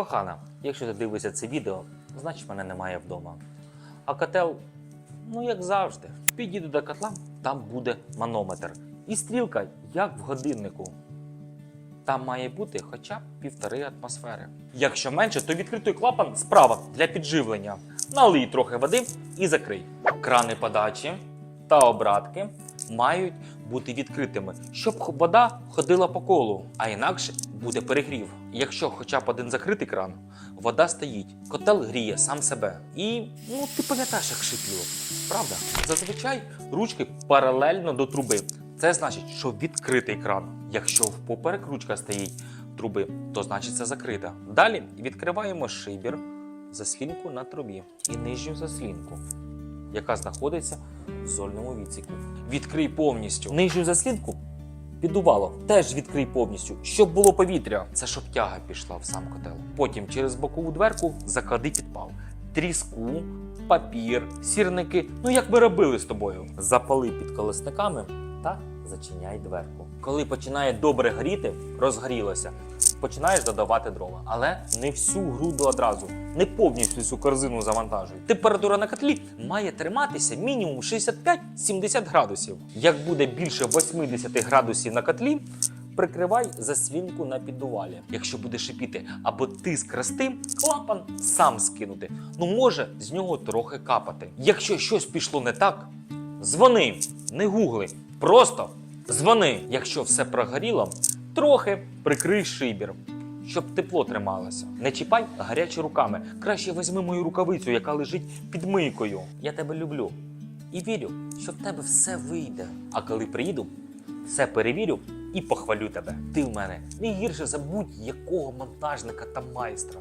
Кохана, якщо ти дивишся це відео, значить мене немає вдома. А котел, ну як завжди, підійду до котла, там буде манометр. І стрілка, як в годиннику. Там має бути хоча б півтори атмосфери. Якщо менше, то відкритий клапан справа для підживлення. Налий трохи води і закрий. Крани подачі та обратки мають бути відкритими, щоб вода ходила по колу, а інакше буде перегрів. Якщо хоча б один закритий кран, вода стоїть, котел гріє сам себе. І ну ти пам'ятаєш, як шипіло, правда? Зазвичай ручки паралельно до труби. Це значить, що відкритий кран. Якщо впоперек ручка стоїть труби, то значить це закрита. Далі відкриваємо шибір, заслінку на трубі і нижню заслінку, яка знаходиться в зольному відсіку. Відкрий повністю нижню заслінку. Підувало теж відкрий повністю, щоб було повітря. Це щоб тяга пішла в сам котел. Потім через бокову дверку заклади підпал. Тріску, папір, сірники. Ну як ми робили з тобою. Запали під колесниками та зачиняй дверку. Коли починає добре горіти, розгорілося. Починаєш додавати дрова, але не всю груду одразу, не повністю цю корзину завантажуй. Температура на котлі має триматися мінімум 65-70 градусів. Як буде більше 80 градусів на котлі, прикривай заслінку на піддувалі. Якщо буде шипіти або тиск рости, клапан сам скинути. Ну може з нього трохи капати. Якщо щось пішло не так, дзвони, не гугли, просто дзвони. Якщо все прогоріло, трохи прикрий шибір. Щоб тепло трималося. Не чіпай гарячі руками. Краще візьми мою рукавицю, яка лежить під мийкою. Я тебе люблю і вірю, що в тебе все вийде. А коли приїду, все перевірю і похвалю тебе. Ти в мене не гірше за будь-якого монтажника та майстра.